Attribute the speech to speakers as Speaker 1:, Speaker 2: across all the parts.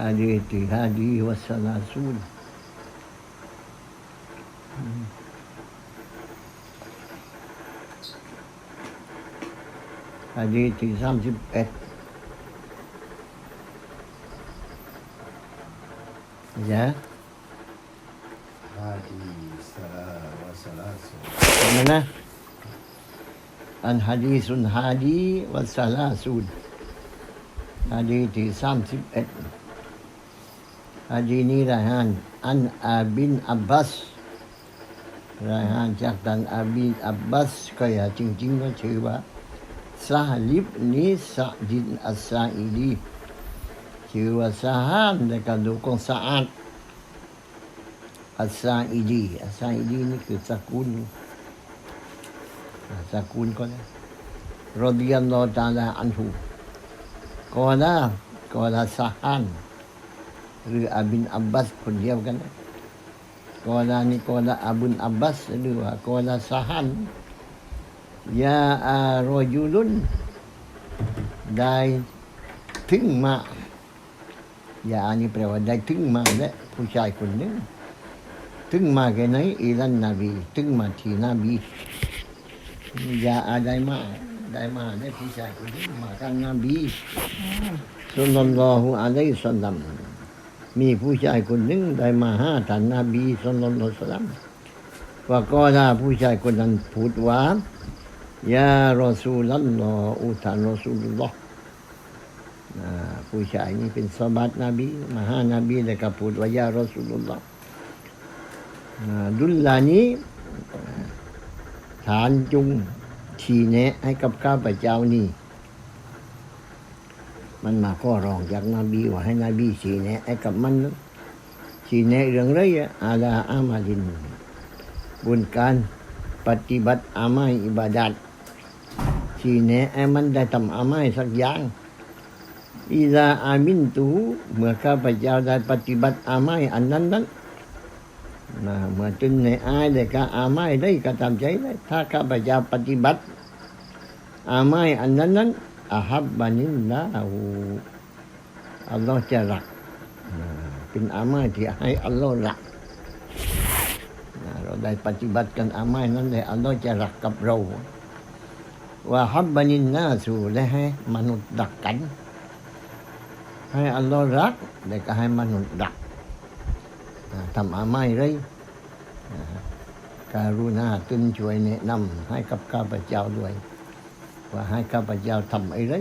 Speaker 1: حاليتي هذه والسلاسل حاليتي زمزم بيت إيه.
Speaker 2: يا هذه وسلاسل الحديث
Speaker 1: هادي والسلاسل حديثي سامسب أتن إيه. Salasun. Hadis di 31. Hadis ini raihan An Abin Abbas รายงานจากท่านอาบีอับบาสก็อย่าจริงๆก็ชื่อว่าซาลิบนิสะดินอัสซาอิลีชื่อว่าซาฮานในการดูของซาอัดอัสซาอิลีอัสซาอิลีนี่คือสกุลสกุลก็นะรดิยัลลอฮฺตะอาลาอันฮูก็นะก็นะซาฮาน หรืออาบินอับบาสคนเดียวกันนะ Kala ni Kala Abun Abbas dua Kala Sahan Ya Rojulun ได้ถึงมาอย่าอันนี้แปลว่าได้ถึงมาและผู้ชายคนหนึ่งถึงมาแค่ไหนอีลันนบีถึงมาที่นบีอย่าอาได้มาได้มาและผู้ชายคนหนึ่งมาทางนบีสุลลัลลอฮุอะลัยฮิสซัลลัม มีผู้ชายคนหนึ่งได้มาห้าท่านนาบีสุลต่านสลัมว่าก็ถ้าผู้ชายคนนั้นพูดว่ายารอสูลัลลออุทานรอสูลุลลอผู้ชายนี้เป็นสบัตินบีมาหานบีแล้วก็พูดว่ายารอสูลุลลอฮ์ดุลลานี้ฐานจุงชี้แนะให้กับข้าพเจ้านี่ มันมาก็ร้องจากนบีว่าให้นบีชี้แนะไอ้กับมันนั้นชี้แนะเรื่องไรอะอาลาอามาลิน บุญการปฏิบัติอามัยอิบาดัตชี้แนะไอ้มันได้ทำอามัยสักอย่างอิซาอามินตูเมื่อข้าพเจ้าได้ปฏิบัติอามัยอันนั้นนั้นนะเมื่อจนในอายได้ก็อามัยได้ก็ทำใจได้ถ้าข้าพเจ้าปฏิบัติ อามัยอันนั้นนั้น อาฮับบานิลลาหูอัลลอฮ์จะรัก เป็นอามัยที่ให้อัลลอฮ์รักเราได้ปฏิบัติกันอามัยนั้นเลยอัลลอฮ์จะรักกับเราว่าฮับบานินนาสูและให้มนุษย์รักกัน ให้อัลลอฮ์รักและก็ให้มนุษย์รักทำอามัยเลยการุณาตุนช่วยแนะนำให้กับข้าพเจ้าด้วย ว่าให้ข้าพเจ้าทำอะไร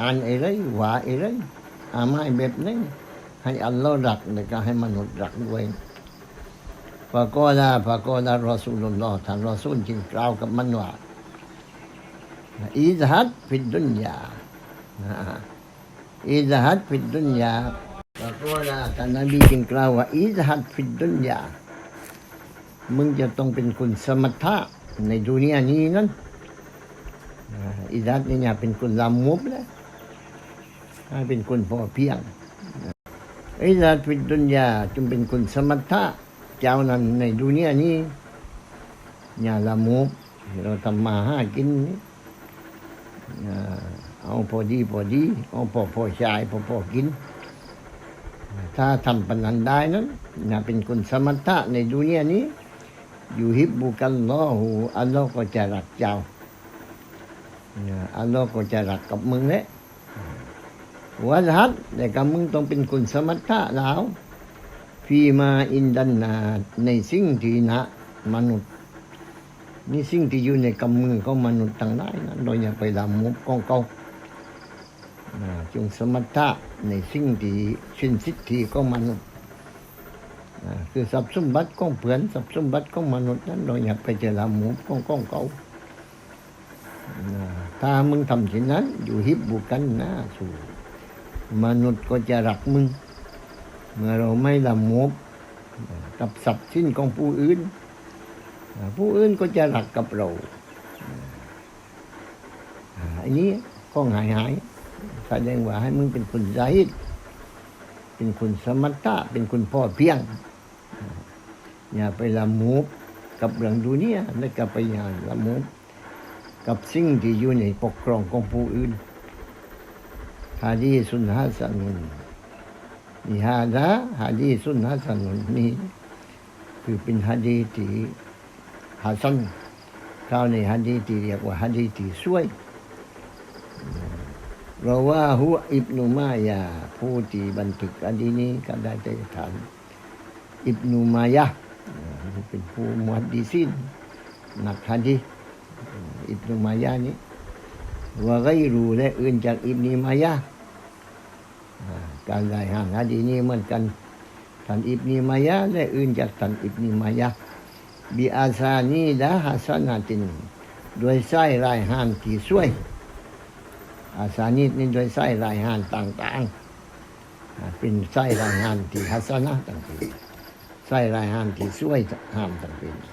Speaker 1: อ่านอะไรว่าอะไรอาไม่แบบนี้ให้อัลลอฮ์รักแล้วก็ให้มนุษย์รักด้วยพระก็ลาพระก็ลารอสูลุลลอฮ์ท่านรอสูลจึงกล่าวกับมันว่าอิซฮัดฟิดดุนยาอิซฮัดฟิดดุนยาพระก็ลาท่านนบีจึงกล่าวว่าอิซฮัดฟิดดุนยามึงจะต้องเป็นคนสมถะในดุนยานี้นั้น อิรัตนี่เนี่ยเป็นคนลำมุบนะให้เป็นคนพอเพียงอิรัตเป็นดุนยาจึงเป็นคนสมถะเจ้านั้นในดุนยานี้อย่าละมุบเราทำมาหากินเอาพอดีพอดีเอาพอพอใช้พอพอกิน ถ้าทำปนันได้นั้นอย่าเป็นคนสมถะในดุนยานี้อยู่ฮิบบุกันลอหูอัลลอฮ์ก็จะรักเจ้า อัลลอฮ์ก็จะรักกับมึงแหละวันฮัดแต่กับมึงต้องเป็นคนสมถะแล้วฟีมาอินดันนาในสิ่งที่นะมนุษย์ นี่สิ่งที่อยู่ในกำมือของมนุษย์ต่างได้นะโดยอย่าไปลำมุกของเขาจงสมถะในสิ่งที่สิ้นสิทธิของมนุษย์คือทรัพย์สมบัติของเพื่อนทรัพย์สมบัติของมนุษย์นั้นโดยอย่าไปเจริญมุกองของเขา ถ้ามึงทำเช่นนั้น อยู่ฮิบบุกันนะสู่มนุษย์ก็จะรักมึง เมื่อเราไม่ละมบกับทรัพย์สิ้นของผู้อื่น ผู้อื่นก็จะรักกับเราอันนี้ก็หายหายแสดงว่าให้มึงเป็นคนใจเป็นคนสมถะเป็นคนพ่อเพียง อย่าไปละมุบกับเรื่องดูเนี่ยแล้วก็ไปอย่าละมุบ กับสิ่งที่อยู่ในปกครองของผู้อื่นฮาดีสุนฮะสันุนนี่ฮาดาฮะดีสุนฮัสนุนนี่คือเป็นฮะดีที่ฮัสซันเขาในฮะดีที่เรียกว่าฮะดีที่สวยเราว่าหัวอิบนุมายาผู้ที่บันทึกอันนี้ก็ได้ไปถามอิบนุมายาเป็นผู้มุฮัดดิซินนักฮะดี อิบนุมายานี้ว่าไกรูและอื่นจากอิบนุมายาการรายงานฮะดีนี้เหมือนกันท่านอิบนีมายะและอื่นจากท่านอิบนีมายะบิอาซานีดะฮัสนาตินโดยไส้รายงานที่สวย อาซานีนี่โดยไส้รายงานต่างๆ เป็นไส้รายงานที่ฮัสนะต่างๆไส้รายงานที่สวยห้ามต่างๆ